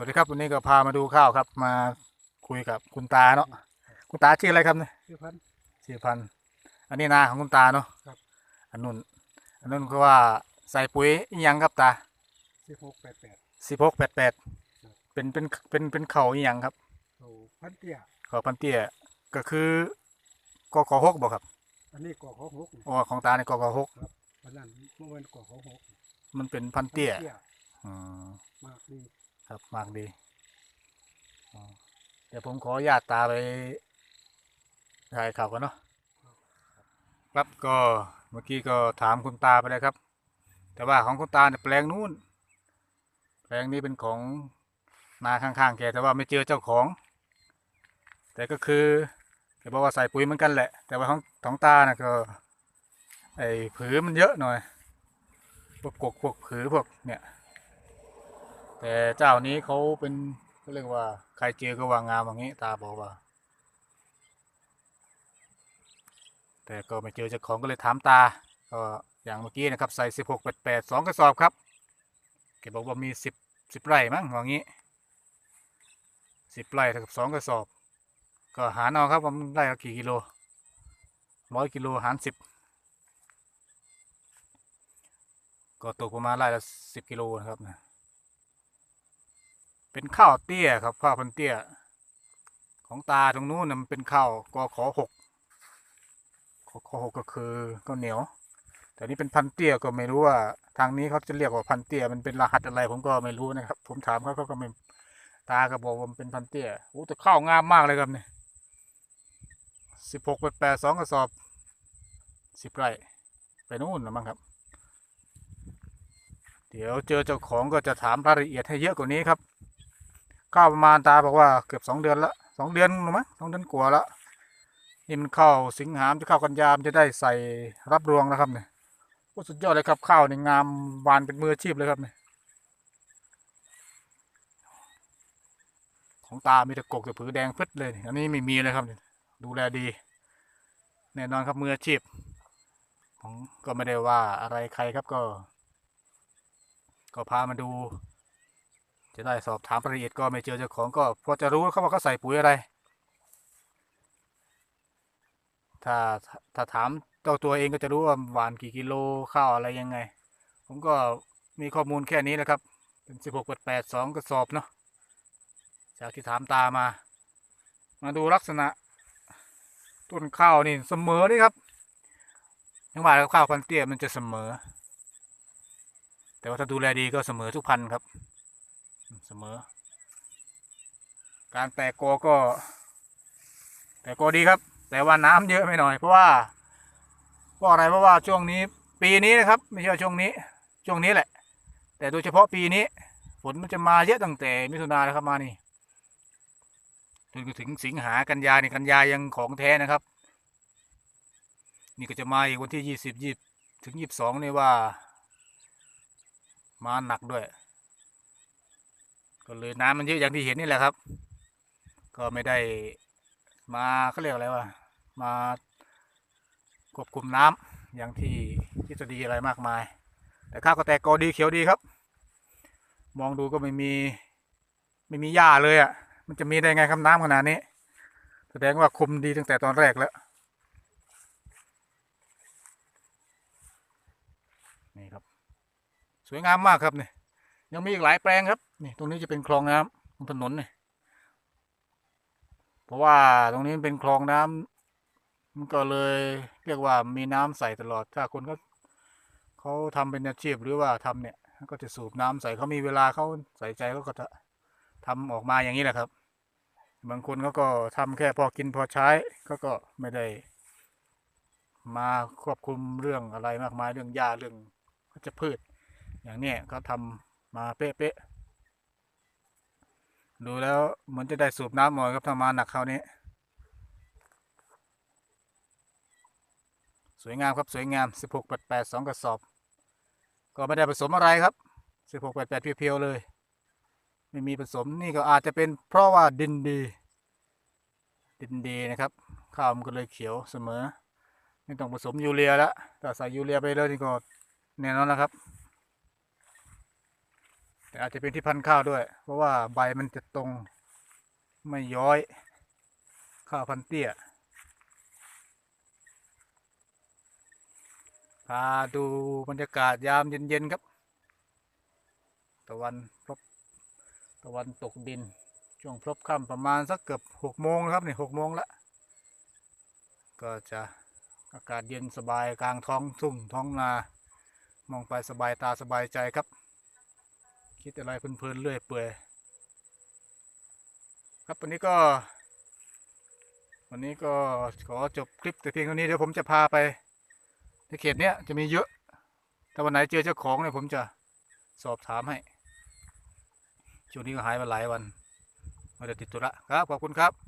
วัสดีครับวันนี้ก็พามาดูข้าวครับ มาคุยกับคุณตาเนาะคุณตาชื่ออะไรครับเนี่ยชื่อพันธุ์ชื่อพันธุ์อันนี้นาของคุณตาเนาะครับอันนู้นอันนู้นก็ว่าใส่ปุ๋ยอิหยังครับตาสิบหกแปดแปดสิบหกแปดแปดครับเป็นเป็นเป็นเป็นเข่าอิหยังครับโอ้พันเตี้ยเข่าพันเตี้ยก็คือกกหกบอกครับ อันนี้ก่อเขาหกอ๋อของตาในกกหกอันนั้นเมื่อวันก่อเขาหกมันเป็นพันเตี้ยเตี้ยอืมมากดี ครับมากดีเดี๋ยวผมขอญาตตาไปถ่ายข่าวกันเนาะครับก็เมื่อกี้ก็ถามคุณตาไปเลยครับ แต่ว่าของคุณตาเนี่ยแปลงนู้น แปลงนี้เป็นของนาข้างๆแกแต่ว่าไม่เจอเจ้าของ แต่ก็คือแกบอกว่าใส่ปุ๋ยเหมือนกันแหละ แต่ว่าของของตานะก็ไอ้ผือมันเยอะหน่อยพวกกกพวกผือพวกเนี่ย แต่เจ้านี้เขาเป็นเขาเรียกว่า ใครเจอก็วางงามอย่างนี้ ตาบอกว่า แต่ก็ไม่เจอเจ้าของก็เลยถามตา ก็อย่างเมื่อกี้นะครับ ใส่สิบหกแปดแปดสองกระสอบครับแกบอกว่ามีสิบสิบไร่มั้งว่างนี้สิบไร่เท่ากับสองกระสอบ ก็หารเอาครับว่ามันไร่ละกี่กิโลร้อยกิโลหารสิบก็ตกประมาณไร่ละสิบกิโลนะครับนะ เป็นข้าวเตี้ยครับข้าวพันเตี้ย ของตาตรงนู้นนะมันเป็นข้าวกอขอหกขอขอหกก็คือข้าวเหนียว แต่นี่เป็นพันเตี้ยก็ไม่รู้ว่า ทางนี้เขาจะเรียกว่าพันเตี้ยมันเป็นรหัสอะไรผมก็ไม่รู้นะครับ ผมถามเขาเขาก็ไม่ตาก็บอกว่ามันเป็นพันเตี้ยโอ้แต่ข้าวงามมากเลยครับเนี่ยสิบหกแปดสองกระสอบสิบไร่ไปนู่นนะมั้งครับ เดี๋ยวเจอเจ้าของก็จะถามรายละเอียดให้เยอะกว่านี้ครับ ข้าวประมาณตาบอกว่าเกือบสองเดือนละสองเดือนหรือมั้งสองเดือนกว่าละนี่มันเข้าสิงหามจะเข้ากันยามจะได้ใส่รับรวงแล้วครับเนี่ยโอ้สุดยอดเลยครับข้าวนี่งามวานเป็นมืออาชีพเลยครับเนี่ยของตา มีแต่กกแต่ผือแดงพึดเลยอันนี้ไม่มีเลยครับดูแลดีแน่นอนครับมืออาชีพผมก็ไม่ได้ว่าอะไรใครครับก็ ก็พามาดู จะได้สอบถามรายละเอียดก็ไม่เจอเจ้าของก็พอจะรู้เขาว่าเขาใส่ปุ๋ยอะไร ถ้าถ้าถามเจ้าตัวเองก็จะรู้ว่าหวานกี่กิโลข้าวอะไรยังไง ผมก็มีข้อมูลแค่นี้แหละครับ เป็นสิบหกแปดสองกระสอบเนาะจากที่ถามตามา มาดูลักษณะ ต้นข้าวนี่เสมอนี่ครับยังว่าข้าวพันเตี้ยมันจะเสมอ แต่ว่าถ้าดูแลดีก็เสมอทุกพันธุ์ครับ เสมอ การแตกกอก็ แตกกอดีครับ แต่ว่าน้ำเยอะไปหน่อยเพราะว่าเพราะอะไรเพราะว่าช่วงนี้ ปีนี้นะครับ ไม่ใช่ช่วงนี้ ช่วงนี้แหละ แต่โดยเฉพาะปีนี้ ฝนมันจะมาเยอะตั้งแต่มิถุนาแล้วครับมานี่จนถึงสิงหากันยานี่กันยายังของแท้นะครับ นี่ก็จะมาอีกวันที่ยี่สิบยี่ถึงยี่สิบสองนี่ว่า มาหนักด้วย ก็เลยน้ำมันเยอะอย่างที่เห็นนี่แหละครับ ก็ไม่ได้มาเขาเรียกอะไรวะมาควบคุมน้ำอย่างที่ทฤษฎีอะไรมากมาย แต่ข้าวก็แตกกอดีเขียวดีครับ มองดูก็ไม่มีไม่มีหญ้าเลยอะ่ะ มันจะมีได้ไงครับน้ำขนาดนี้ แสดงว่าคุมดีตั้งแต่ตอนแรกแล้วนี่ครับ สวยงามมากครับเนี่ย ยังมีอีกหลายแปลงครับนี่ตรงนี้จะเป็นคลองน้ำบนถนนเนี่ยเพราะว่าตรงนี้เป็นคลองน้ำมันก็เลยเรียกว่ามีน้ำใสตลอด ถ้าคนก็เขาทำเป็นอาชีพหรือว่าทำเนี่ย ก็จะสูบน้ำใสเขามีเวลาเขาใส่ใจเขาก็จะทำออกมาอย่างนี้แหละครับ บางคนเขาก็ทำแค่พอกินพอใช้เขาก็ไม่ได้ มาควบคุมเรื่องอะไรมากมายเรื่องหญ้าเรื่องวัชพืช อย่างเนี้ยเขาทำ มาเป๊ะๆดูแล้วเหมือนจะได้สูบน้ำหมดครับถ้ามาหนักคราวนี้ สวยงามครับสวยงาม 16 8 8 2 กระสอบ ก็ไม่ได้ผสมอะไรครับ 16 8 8 เพียวๆเลย ไม่มีผสมนี่ก็อาจจะเป็นเพราะว่าดินดี ดินดีนะครับ ข้าวมันก็เลยเขียวเสมอ ไม่ต้องผสมยูเรียแล้วถ้าใส่ยูเรียไปเลยนี่ก็แน่นอนแล้วครับ อาจจะเป็นที่พันธุ์ข้าวด้วย เพราะว่าใบมันจะตรงไม่ย้อย ข้าวพันเตี้ย พาดูบรรยากาศยามเย็นๆครับ ตะวันพลบตะวันตกดิน ช่วงพลบค่ำประมาณสักเกือบหกโมงครับนี่หกโมงละ ก็จะอากาศเย็นสบายกลางท้องทุ่งท้องนา มองไปสบายตาสบายใจครับ คิดอะไรเพลินๆเรื่อยเปื่อยครับวันนี้ก็ วันนี้ก็ขอจบคลิปแต่เพียงเท่านี้เดี๋ยวผมจะพาไปในเขตเนี้ยจะมีเยอะ ถ้าวันไหนเจอเจ้าของเนี่ยผมจะสอบถามให้ช่วงนี้ก็หายมาหลายวันไมาได้ติดตุระครับขอบคุณครับ